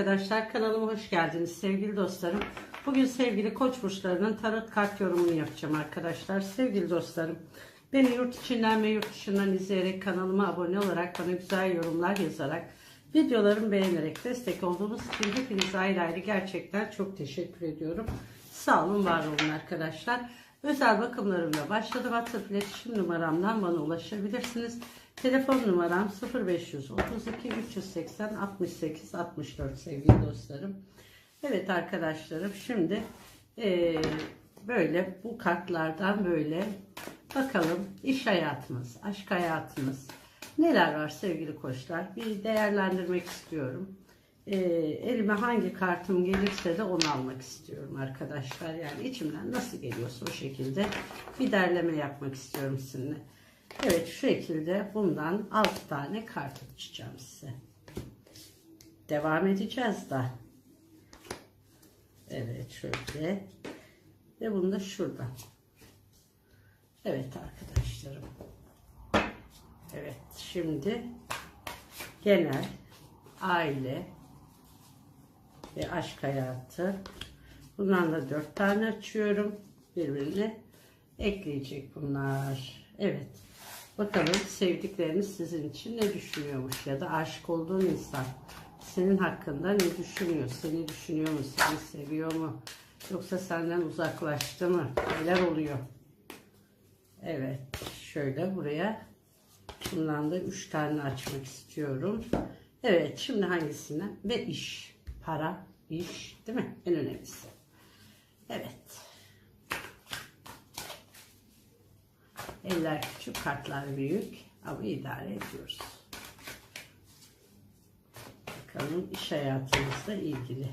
Arkadaşlar kanalıma hoş geldiniz sevgili dostlarım. Bugün sevgili koç burçlarının tarot kart yorumunu yapacağım arkadaşlar. Sevgili dostlarım beni yurt içinden ve yurt dışından izleyerek kanalıma abone olarak bana güzel yorumlar yazarak videolarımı beğenerek destek olduğunuz için hepinize ayrı ayrı gerçekten çok teşekkür ediyorum. Sağ olun var olun arkadaşlar. Özel bakımlarımla başladı. WhatsApp iletişim numaramdan bana ulaşabilirsiniz. Telefon numaram 0532 380 68 64 sevgili dostlarım. Evet arkadaşlarım şimdi eee, böyle bu kartlardan böyle bakalım iş hayatımız, aşk hayatımız neler var sevgili koçlar bir değerlendirmek istiyorum. Eee, elime hangi kartım gelirse de onu almak istiyorum arkadaşlar. Yani içimden nasıl geliyorsa o şekilde bir derleme yapmak istiyorum sizinle. Evet şu şekilde bundan 6 tane kart açacağım size. Devam edeceğiz da. Evet şöyle. Ve bunu da şuradan. Evet arkadaşlarım. Evet şimdi genel aile ve aşk hayatı. Bundan da dört tane açıyorum. Birbirine ekleyecek bunlar. Evet. Bakalım sevdikleriniz sizin için ne düşünüyormuş ya da aşık olduğun insan senin hakkında ne düşünüyor? Seni düşünüyor mu? Seni seviyor mu? Yoksa senden uzaklaştı mı? Neler oluyor? Evet. Şöyle buraya bundan da üç tane açmak istiyorum. Evet. Şimdi hangisinden? Ve iş. Para, iş. Değil mi? En önemlisi. Evet. Eller küçük, kartlar büyük ama idare ediyoruz. Bakalım iş hayatımızla ilgili.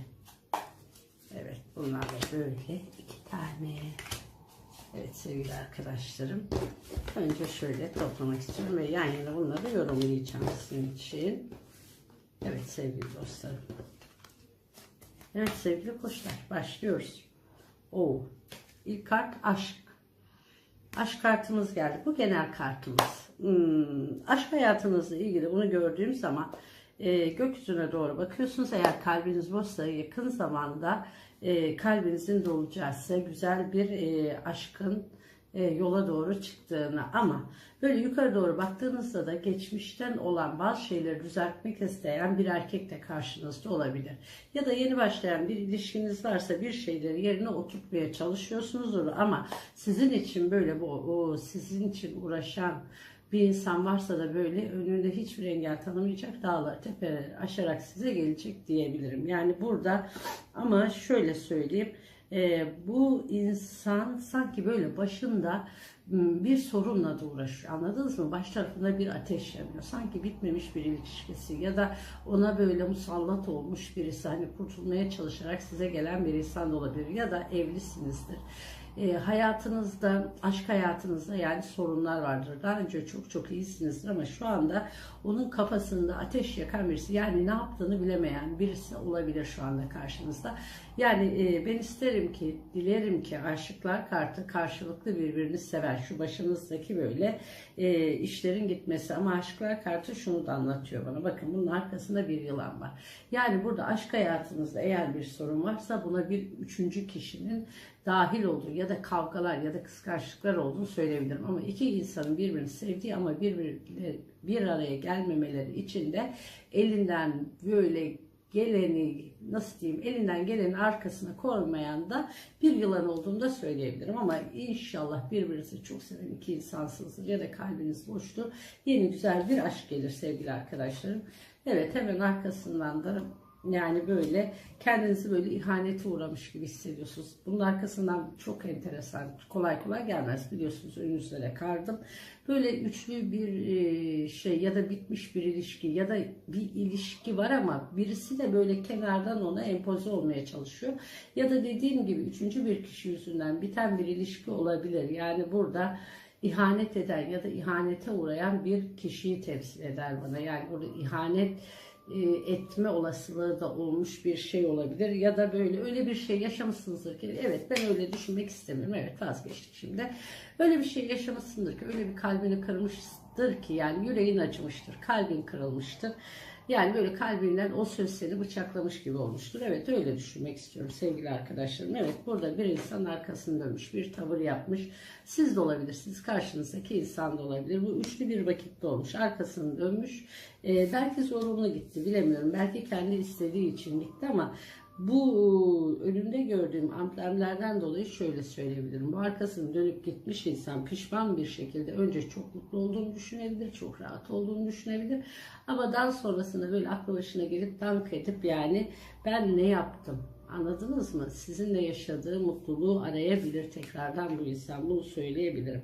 Evet bunlar da böyle iki tane. Evet sevgili arkadaşlarım. Önce şöyle toplamak istiyorum ve yan yana bunları yorumlayacağım sizin için. Evet sevgili dostlarım. Evet sevgili koçlar başlıyoruz. Oo, ilk kart aşk. Aşk kartımız geldi. Bu genel kartımız. Hmm, aşk hayatınızla ilgili bunu gördüğüm zaman e, gökyüzüne doğru bakıyorsunuz. Eğer kalbiniz boşsa yakın zamanda e, kalbinizin dolacağı size güzel bir e, aşkın yola doğru çıktığını ama böyle yukarı doğru baktığınızda da geçmişten olan bazı şeyleri düzeltmek isteyen bir erkek de karşınızda olabilir. Ya da yeni başlayan bir ilişkiniz varsa bir şeyleri yerine oturtmaya çalışıyorsunuzdur ama sizin için böyle bu o, sizin için uğraşan bir insan varsa da böyle önünde hiçbir engel tanımayacak dağlar tepeleri aşarak size gelecek diyebilirim. Yani burada ama şöyle söyleyeyim e, bu insan sanki böyle başında bir sorunla da uğraşıyor. Anladınız mı? Baş tarafında bir ateş yanıyor. Sanki bitmemiş bir ilişkisi ya da ona böyle musallat olmuş birisi hani kurtulmaya çalışarak size gelen bir insan da olabilir ya da evlisinizdir. E, hayatınızda, aşk hayatınızda yani sorunlar vardır. Daha önce çok çok iyisinizdir ama şu anda onun kafasında ateş yakan birisi yani ne yaptığını bilemeyen birisi olabilir şu anda karşınızda. Yani e, ben isterim ki, dilerim ki aşıklar kartı karşılıklı birbirini sever. Şu başınızdaki böyle e, işlerin gitmesi ama aşıklar kartı şunu da anlatıyor bana. Bakın bunun arkasında bir yılan var. Yani burada aşk hayatınızda eğer bir sorun varsa buna bir üçüncü kişinin dahil olduğu ya da kavgalar ya da kıskançlıklar olduğunu söyleyebilirim. Ama iki insanın birbirini sevdiği ama birbirleri bir araya gelmemeleri için de elinden böyle geleni nasıl diyeyim elinden gelenin arkasına koymayan da bir yılan olduğunu da söyleyebilirim ama inşallah birbirinizi çok seven iki insansınızdır ya da kalbiniz boştur. Yeni güzel bir aşk gelir sevgili arkadaşlarım. Evet hemen arkasından da yani böyle kendinizi böyle ihanete uğramış gibi hissediyorsunuz. Bunun arkasından çok enteresan, kolay kolay gelmez biliyorsunuz önünüzde de kardım. Böyle üçlü bir e, şey ya da bitmiş bir ilişki ya da bir ilişki var ama birisi de böyle kenardan ona empoze olmaya çalışıyor. Ya da dediğim gibi üçüncü bir kişi yüzünden biten bir ilişki olabilir. Yani burada ihanet eden ya da ihanete uğrayan bir kişiyi temsil eder bana. Yani burada ihanet etme olasılığı da olmuş bir şey olabilir ya da böyle öyle bir şey yaşamışsınızdır ki evet ben öyle düşünmek istemiyorum evet vazgeçtik şimdi. Öyle bir şey yaşamışsındır ki öyle bir kalbini kırmıştır ki yani yüreğin acımıştır kalbin kırılmıştır Yani böyle kalbinden o söz seni bıçaklamış gibi olmuştur. Evet öyle düşünmek istiyorum sevgili arkadaşlarım. Evet burada bir insan arkasını dönmüş, bir tavır yapmış. Siz de olabilirsiniz, karşınızdaki insan da olabilir. Bu üçlü bir vakitte olmuş. Arkasını dönmüş. Ee, belki zorunlu gitti bilemiyorum. Belki kendi istediği için gitti ama bu önümde gördüğüm amblemlerden dolayı şöyle söyleyebilirim. Bu arkasını dönüp gitmiş insan pişman bir şekilde önce çok mutlu olduğunu düşünebilir, çok rahat olduğunu düşünebilir. Ama daha sonrasında böyle aklı başına gelip dank edip yani ben ne yaptım? Anladınız mı? Sizinle yaşadığı mutluluğu arayabilir tekrardan bu insan. Bunu söyleyebilirim.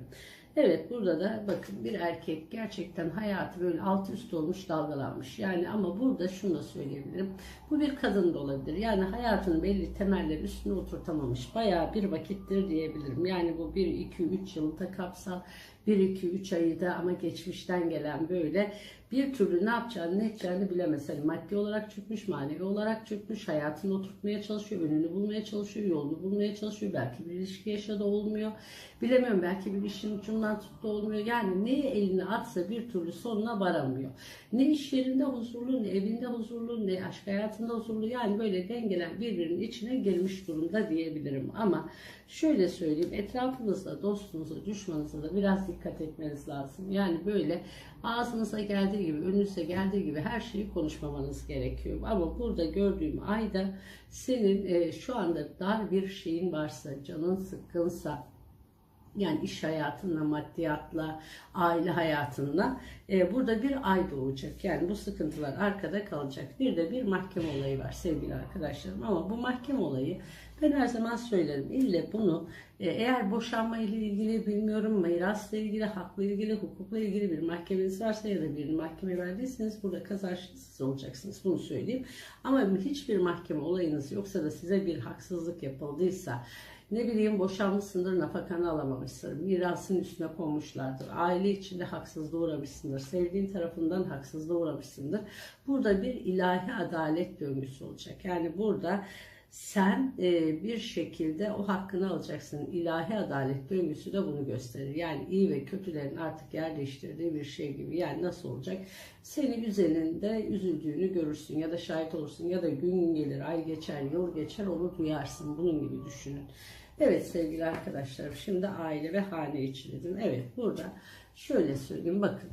Evet burada da bakın bir erkek gerçekten hayatı böyle alt üst olmuş dalgalanmış. Yani ama burada şunu da söyleyebilirim. Bu bir kadın da olabilir. Yani hayatının belli temelleri üstüne oturtamamış. Bayağı bir vakittir diyebilirim. Yani bu 1, 2, 3 yılı da kapsar. 1, 2, 3 ayı da ama geçmişten gelen böyle bir türlü ne yapacağını ne edeceğini bilemez. Hani maddi olarak çökmüş, manevi olarak çökmüş, hayatını oturtmaya çalışıyor, önünü bulmaya çalışıyor, yolunu bulmaya çalışıyor. Belki bir ilişki yaşadı olmuyor. Bilemiyorum belki bir işin ucundan tuttu olmuyor. Yani neyi eline atsa bir türlü sonuna varamıyor. Ne iş yerinde huzurlu, ne evinde huzurlu, ne aşk hayatında huzurlu. Yani böyle dengeler birbirinin içine girmiş durumda diyebilirim. Ama şöyle söyleyeyim etrafınızda, dostunuza, düşmanınıza da biraz dikkat etmeniz lazım. Yani böyle ağzınıza geldiği gibi, önünüze geldiği gibi her şeyi konuşmamanız gerekiyor. Ama burada gördüğüm ayda senin e, şu anda dar bir şeyin varsa, canın sıkkınsa, yani iş hayatınla, maddiyatla, aile hayatınla e, burada bir ay doğacak. Yani bu sıkıntılar arkada kalacak. Bir de bir mahkeme olayı var sevgili arkadaşlarım. Ama bu mahkeme olayı ben her zaman söylerim. İlle bunu e, eğer boşanma ile ilgili bilmiyorum mirasla ilgili, hakla ilgili, hukukla ilgili bir mahkemeniz varsa ya da bir mahkeme verdiyseniz burada kazançlı siz olacaksınız. Bunu söyleyeyim. Ama hiçbir mahkeme olayınız yoksa da size bir haksızlık yapıldıysa ne bileyim boşanmışsındır, nafakanı alamamışsındır, mirasın üstüne konmuşlardır, aile içinde haksızlığa uğramışsındır, sevdiğin tarafından haksızlığa uğramışsındır. Burada bir ilahi adalet döngüsü olacak. Yani burada sen e, bir şekilde o hakkını alacaksın. İlahi adalet döngüsü de bunu gösterir. Yani iyi ve kötülerin artık yer değiştirdiği bir şey gibi. Yani nasıl olacak? Seni üzerinde üzüldüğünü görürsün ya da şahit olursun ya da gün gelir, ay geçer, yıl geçer onu duyarsın. Bunun gibi düşünün. Evet sevgili arkadaşlarım şimdi aile ve hane için dedim. Evet burada şöyle söyleyeyim bakın.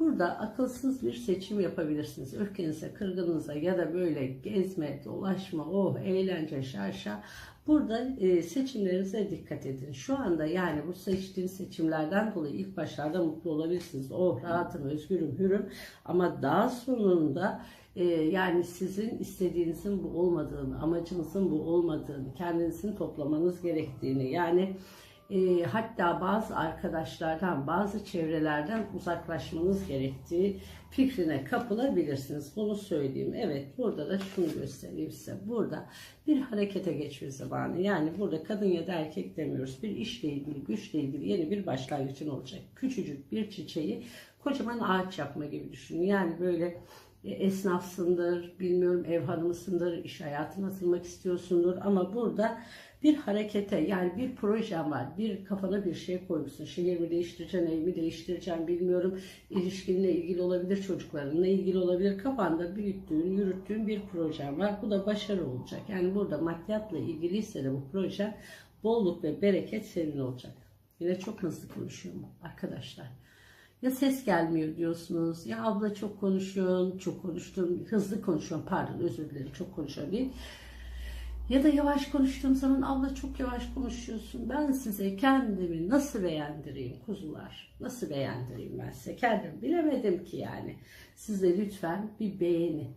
Burada akılsız bir seçim yapabilirsiniz. Öfkenize, kırgınınıza ya da böyle gezme, dolaşma, oh eğlence, şarşa. Burada e, seçimlerinize dikkat edin. Şu anda yani bu seçtiğiniz seçimlerden dolayı ilk başlarda mutlu olabilirsiniz. Oh rahatım, özgürüm, hürüm. Ama daha sonunda e, yani sizin istediğinizin bu olmadığını, amacınızın bu olmadığını, kendinizin toplamanız gerektiğini yani e, hatta bazı arkadaşlardan, bazı çevrelerden uzaklaşmanız gerektiği fikrine kapılabilirsiniz. Bunu söyleyeyim. Evet burada da şunu göstereyim size. Burada bir harekete geçme zamanı. Yani burada kadın ya da erkek demiyoruz. Bir işle ilgili, güçle ilgili yeni bir başlangıcın olacak. Küçücük bir çiçeği kocaman ağaç yapma gibi düşünün. Yani böyle esnafsındır, bilmiyorum ev hanımısındır, iş hayatına atılmak istiyorsundur ama burada bir harekete yani bir projem var. Bir kafana bir şey koymuşsun. Şehir değiştireceğim, evimi değiştireceğim bilmiyorum. İlişkinle ilgili olabilir, çocuklarınla ilgili olabilir. Kafanda büyüttüğün, yürüttüğün bir projem var. Bu da başarı olacak. Yani burada maddiyatla ilgiliyse de bu proje bolluk ve bereket senin olacak. Yine çok hızlı konuşuyorum arkadaşlar. Ya ses gelmiyor diyorsunuz. Ya abla çok konuşuyorsun, çok konuştum, hızlı konuşuyorum. Pardon özür dilerim çok konuşuyorum. Ya da yavaş konuştuğum zaman abla çok yavaş konuşuyorsun. Ben size kendimi nasıl beğendireyim kuzular? Nasıl beğendireyim ben size? Kendim bilemedim ki yani. Siz de lütfen bir beğeni.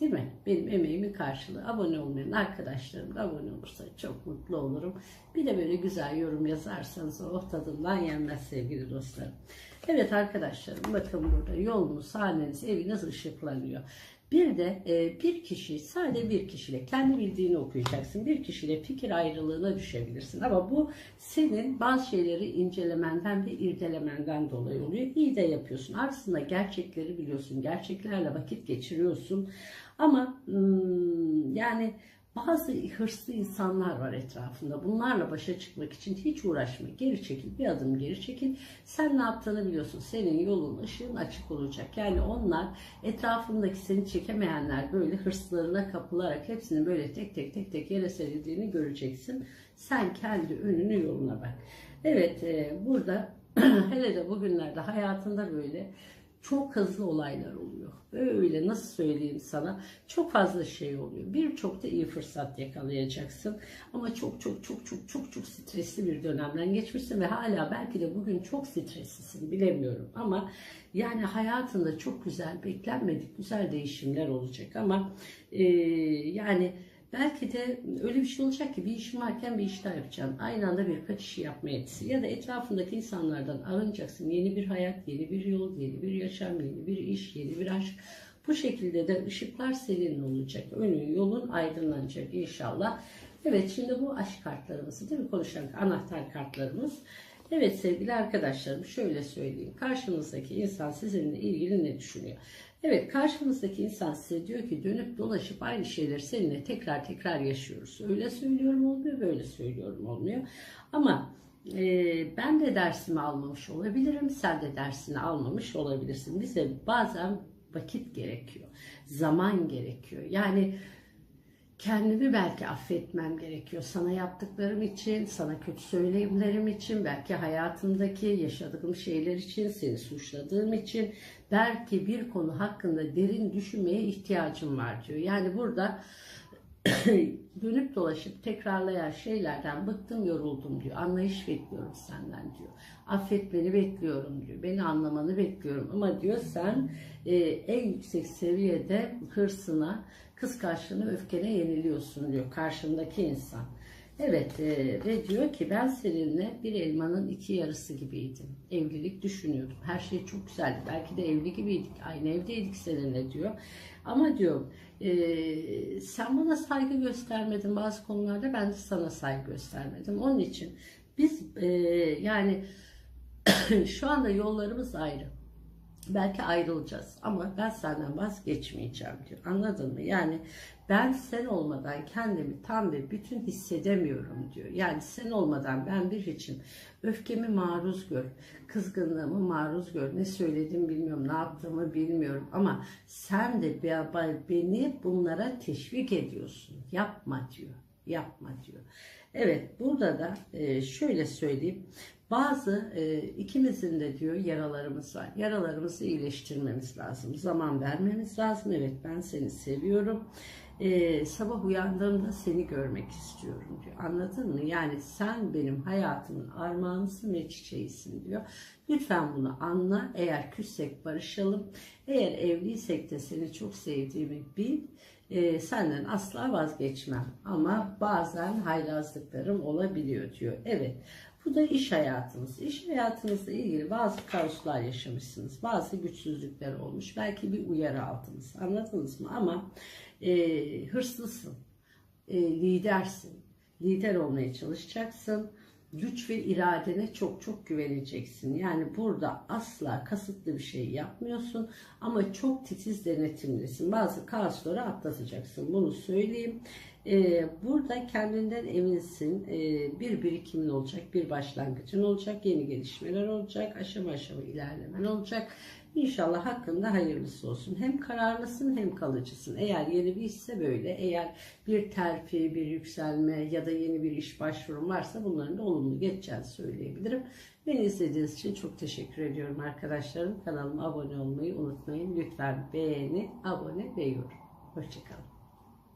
Değil mi? Benim emeğimin karşılığı. Abone olmayan arkadaşlarım da abone olursa çok mutlu olurum. Bir de böyle güzel yorum yazarsanız o tadından yenmez sevgili dostlarım. Evet arkadaşlarım bakın burada yolunuz, haneniz, eviniz ışıklanıyor. Bir de e, bir kişi, sadece bir kişiyle kendi bildiğini okuyacaksın. Bir kişiyle fikir ayrılığına düşebilirsin. Ama bu senin bazı şeyleri incelemenden ve irdelemenden dolayı oluyor. İyi de yapıyorsun. Aslında gerçekleri biliyorsun. Gerçeklerle vakit geçiriyorsun. Ama hmm, yani Bazı hırslı insanlar var etrafında. Bunlarla başa çıkmak için hiç uğraşma. Geri çekil, bir adım geri çekil. Sen ne yaptığını biliyorsun. Senin yolun, ışığın açık olacak. Yani onlar etrafındaki seni çekemeyenler böyle hırslarına kapılarak hepsinin böyle tek tek tek tek yere serildiğini göreceksin. Sen kendi önünü yoluna bak. Evet e, burada hele de bugünlerde hayatında böyle çok hızlı olaylar oluyor. Böyle nasıl söyleyeyim sana çok fazla şey oluyor. Birçok da iyi fırsat yakalayacaksın. Ama çok çok çok çok çok çok stresli bir dönemden geçmişsin ve hala belki de bugün çok streslisin bilemiyorum. Ama yani hayatında çok güzel beklenmedik güzel değişimler olacak ama e, yani Belki de öyle bir şey olacak ki bir işin varken bir iş daha yapacaksın. Aynı anda birkaç işi yapma yetisi. Ya da etrafındaki insanlardan arınacaksın. Yeni bir hayat, yeni bir yol, yeni bir yaşam, yeni bir iş, yeni bir aşk. Bu şekilde de ışıklar senin olacak. Önün, yolun aydınlanacak inşallah. Evet şimdi bu aşk kartlarımızı değil mi konuşan anahtar kartlarımız. Evet sevgili arkadaşlarım şöyle söyleyeyim. Karşınızdaki insan sizinle ilgili ne düşünüyor? Evet karşımızdaki insan size diyor ki dönüp dolaşıp aynı şeyleri seninle tekrar tekrar yaşıyoruz. Öyle söylüyorum olmuyor, böyle söylüyorum olmuyor. Ama e, ben de dersimi almamış olabilirim, sen de dersini almamış olabilirsin. Bize bazen vakit gerekiyor, zaman gerekiyor. Yani kendimi belki affetmem gerekiyor. Sana yaptıklarım için, sana kötü söyleyimlerim için, belki hayatımdaki yaşadığım şeyler için, seni suçladığım için, belki bir konu hakkında derin düşünmeye ihtiyacım var diyor. Yani burada dönüp dolaşıp tekrarlayan şeylerden bıktım yoruldum diyor. Anlayış bekliyorum senden diyor. Affetmeni bekliyorum diyor. Beni anlamanı bekliyorum. Ama diyor sen e, en yüksek seviyede hırsına, kıskançlığına, öfkene yeniliyorsun diyor karşındaki insan. Evet e, ve diyor ki ben seninle bir elmanın iki yarısı gibiydim. Evlilik düşünüyordum. Her şey çok güzeldi. Belki de evli gibiydik. Aynı evdeydik seninle diyor. Ama diyor e, sen bana saygı göstermedin bazı konularda ben de sana saygı göstermedim. Onun için biz e, yani şu anda yollarımız ayrı. Belki ayrılacağız ama ben senden vazgeçmeyeceğim diyor. Anladın mı? Yani ben sen olmadan kendimi tam ve bütün hissedemiyorum diyor. Yani sen olmadan ben bir için öfkemi maruz gör, kızgınlığımı maruz gör. Ne söyledim bilmiyorum, ne yaptığımı bilmiyorum ama sen de beni bunlara teşvik ediyorsun. Yapma diyor, yapma diyor. Evet burada da e, şöyle söyleyeyim. Bazı e, ikimizin de diyor yaralarımız var. Yaralarımızı iyileştirmemiz lazım. Zaman vermemiz lazım. Evet ben seni seviyorum. E, sabah uyandığımda seni görmek istiyorum diyor. Anladın mı? Yani sen benim hayatımın armağanısın ve çiçeğisin diyor. Lütfen bunu anla. Eğer küssek barışalım. Eğer evliysek de seni çok sevdiğimi bil. E, senden asla vazgeçmem. Ama bazen haylazlıklarım olabiliyor diyor. Evet. Bu da iş hayatınız. İş hayatınızla ilgili bazı kaoslar yaşamışsınız. Bazı güçsüzlükler olmuş. Belki bir uyarı aldınız. Anladınız mı? Ama e, hırslısın. E, lidersin. Lider olmaya çalışacaksın. Güç ve iradene çok çok güveneceksin. Yani burada asla kasıtlı bir şey yapmıyorsun ama çok titiz denetimlisin. Bazı kaosları atlatacaksın. Bunu söyleyeyim. Ee, burada kendinden eminsin. Ee, bir birikimin olacak, bir başlangıcın olacak, yeni gelişmeler olacak, aşama aşama ilerlemen olacak. İnşallah hakkında hayırlısı olsun. Hem kararlısın hem kalıcısın. Eğer yeni bir işse böyle. Eğer bir terfi, bir yükselme ya da yeni bir iş başvurum varsa bunların da olumlu geçeceğini söyleyebilirim. Beni izlediğiniz için çok teşekkür ediyorum arkadaşlarım. Kanalıma abone olmayı unutmayın. Lütfen beğeni, abone ve yorum. Hoşçakalın.